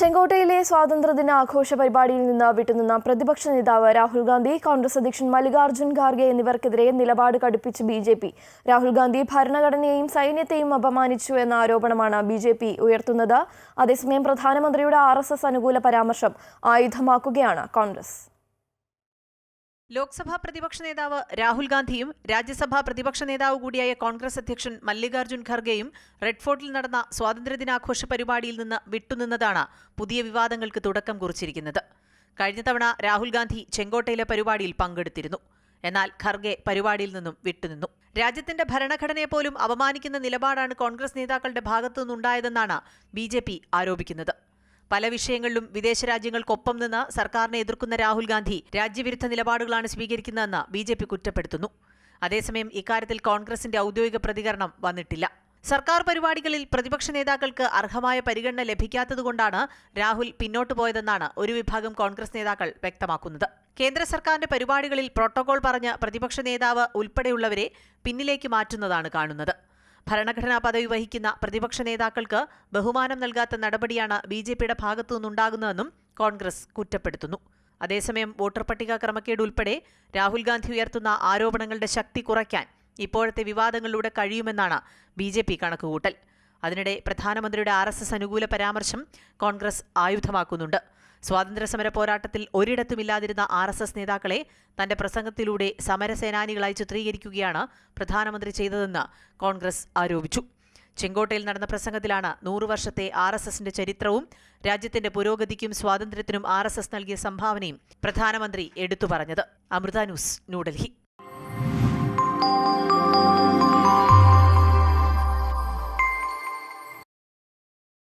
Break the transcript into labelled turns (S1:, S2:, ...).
S1: ചെങ്കോട്ടയിലെ സ്വാതന്ത്ര്യദിന ആഘോഷ പരിപാടിയിൽ നിന്ന് വിട്ടുനിന്ന പ്രതിപക്ഷ നേതാവ് രാഹുൽ ഗാന്ധി കോൺഗ്രസ് അധ്യക്ഷൻ മല്ലികാർജുൻ ഖാർഗെ എന്നിവർക്കെതിരെ നിലപാട് കടുപ്പിച്ച് B J P. Rahul Gandhi ഭരണഘടനയെയും സൈന്യത്തെയും അപമാനിച്ചു എന്ന ആരോപണമാണ് ബി ജെ പി ഉയർത്തുന്നത്. അതേസമയം പ്രധാനമന്ത്രിയുടെ ആർ എസ് എസ് അനുകൂല പരാമർശം ആയുധമാക്കുകയാണ് കോൺഗ്രസ്.
S2: ലോക്സഭാ പ്രതിപക്ഷ നേതാവ് രാഹുൽ ഗാന്ധിയും രാജ്യസഭാ പ്രതിപക്ഷ നേതാവ് കൂടിയായ കോൺഗ്രസ് അധ്യക്ഷൻ മല്ലികാർജുൻ ഖർഗെയും റെഡ്ഫോർട്ടിൽ നടന്ന സ്വാതന്ത്ര്യദിനാഘോഷ പരിപാടിയിൽ നിന്ന് വിട്ടുനിന്നതാണ് പുതിയ വിവാദങ്ങൾക്ക് തുടക്കം കുറിച്ചിരിക്കുന്നത്. കഴിഞ്ഞ തവണ രാഹുൽ ഗാന്ധി ചെങ്കോട്ടയിലെ പരിപാടിയിൽ പങ്കെടുത്തിരുന്നു. എന്നാൽ ഖർഗെ പരിപാടിയിൽ നിന്നും വിട്ടുനിന്നു. രാജ്യത്തിന്റെ ഭരണഘടനയെ പോലും അപമാനിക്കുന്ന നിലപാടാണ് കോൺഗ്രസ് നേതാക്കളുടെ ഭാഗത്തുനിന്നുണ്ടായതെന്നാണ് ബി ആരോപിക്കുന്നത്. പല വിഷയങ്ങളിലും വിദേശ രാജ്യങ്ങൾക്കൊപ്പം നിന്ന് സർക്കാരിനെ എതിർക്കുന്ന രാഹുൽ ഗാന്ധി രാജ്യവിരുദ്ധ നിലപാടുകളാണ് സ്വീകരിക്കുന്നതെന്ന് ബി ജെ പി കുറ്റപ്പെടുത്തുന്നു. അതേസമയം ഇക്കാര്യത്തിൽ കോൺഗ്രസിന്റെ ഔദ്യോഗിക പ്രതികരണം വന്നിട്ടില്ല. സർക്കാർ പരിപാടികളിൽ പ്രതിപക്ഷ നേതാക്കൾക്ക് അർഹമായ പരിഗണന ലഭിക്കാത്തതുകൊണ്ടാണ് രാഹുൽ പിന്നോട്ടു പോയതെന്നാണ് ഒരു വിഭാഗം കോൺഗ്രസ് നേതാക്കൾ വ്യക്തമാക്കുന്നത്. കേന്ദ്ര സർക്കാരിന്റെ പരിപാടികളിൽ പ്രോട്ടോകോൾ പറഞ്ഞ് പ്രതിപക്ഷ നേതാവ് ഉൾപ്പെടെയുള്ളവരെ പിന്നിലേക്ക് മാറ്റുന്നതാണ് കാണുന്നത്. ഭരണഘടനാ പദവി വഹിക്കുന്ന പ്രതിപക്ഷ നേതാക്കൾക്ക് ബഹുമാനം നൽകാത്ത നടപടിയാണ് ബി ജെ പിയുടെ ഭാഗത്തു നിന്നുണ്ടാകുന്നതെന്നും കോൺഗ്രസ് കുറ്റപ്പെടുത്തുന്നു. അതേസമയം വോട്ടർ പട്ടിക ക്രമക്കേട് ഉൾപ്പെടെ രാഹുൽ ഗാന്ധി ഉയർത്തുന്ന ആരോപണങ്ങളുടെ ശക്തി കുറയ്ക്കാൻ ഇപ്പോഴത്തെ വിവാദങ്ങളിലൂടെ കഴിയുമെന്നാണ് ബി ജെ പി കണക്കുകൂട്ടൽ. അതിനിടെ പ്രധാനമന്ത്രിയുടെ ആർ എസ് എസ് അനുകൂല പരാമർശം കോൺഗ്രസ് ആയുധമാക്കുന്നുണ്ട്. സ്വാതന്ത്ര്യസമര പോരാട്ടത്തിൽ ഒരിടത്തുമില്ലാതിരുന്ന ആർ എസ് എസ് നേതാക്കളെ തന്റെ പ്രസംഗത്തിലൂടെ സമരസേനാനികളായി ചിത്രീകരിക്കുകയാണ് പ്രധാനമന്ത്രി ചെയ്തതെന്ന് കോൺഗ്രസ് ആരോപിച്ചു. ചെങ്കോട്ടയിൽ നടന്ന പ്രസംഗത്തിലാണ് നൂറു വർഷത്തെ ആർ എസ് എസിന്റെ ചരിത്രവും രാജ്യത്തിന്റെ പുരോഗതിക്കും സ്വാതന്ത്ര്യത്തിനും ആർ എസ് എസ് നൽകിയ സംഭാവനയും പ്രധാനമന്ത്രി എടുത്തു പറഞ്ഞത്. അമൃത ന്യൂസ് ന്യൂഡൽഹി.